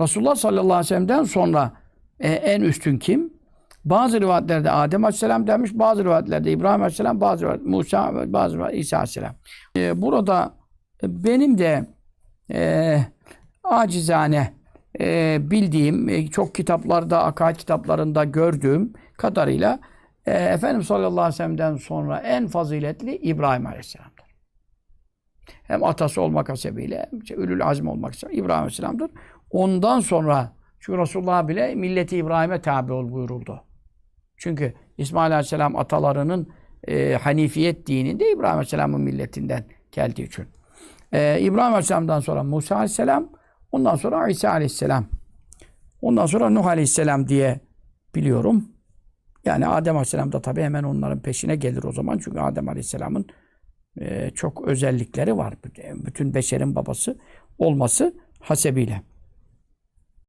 Resulullah sallallahu aleyhi ve sellem'den sonra e, en üstün kim? Bazı rivayetlerde Adem aleyhisselam demiş, bazı rivayetlerde İbrahim aleyhisselam, bazı rivayet, Musa, bazı rivayet, İsa aleyhisselam. E, burada benim de e, acizane e, bildiğim, e, çok kitaplarda, akaid kitaplarında gördüğüm kadarıyla e, Efendimiz sallallahu aleyhi ve sellem'den sonra en faziletli İbrahim aleyhisselam'dır. Hem atası olmak hasebiyle, hem işte ülül azm olmak hasebiyle İbrahim aleyhisselam'dır. Ondan sonra çünkü Resulullah bile milleti İbrahim'e tabi ol buyuruldu. Çünkü İsmail aleyhisselam atalarının e, Hanifiyet dininde İbrahim aleyhisselamın milletinden geldiği için. E, İbrahim aleyhisselamdan sonra Musa aleyhisselam, ondan sonra İsa aleyhisselam. Ondan sonra Nuh aleyhisselam diye biliyorum. Yani Adem aleyhisselam da tabii hemen onların peşine gelir o zaman. Çünkü Adem aleyhisselamın e, çok özellikleri var. Bütün beşerin babası olması hasebiyle.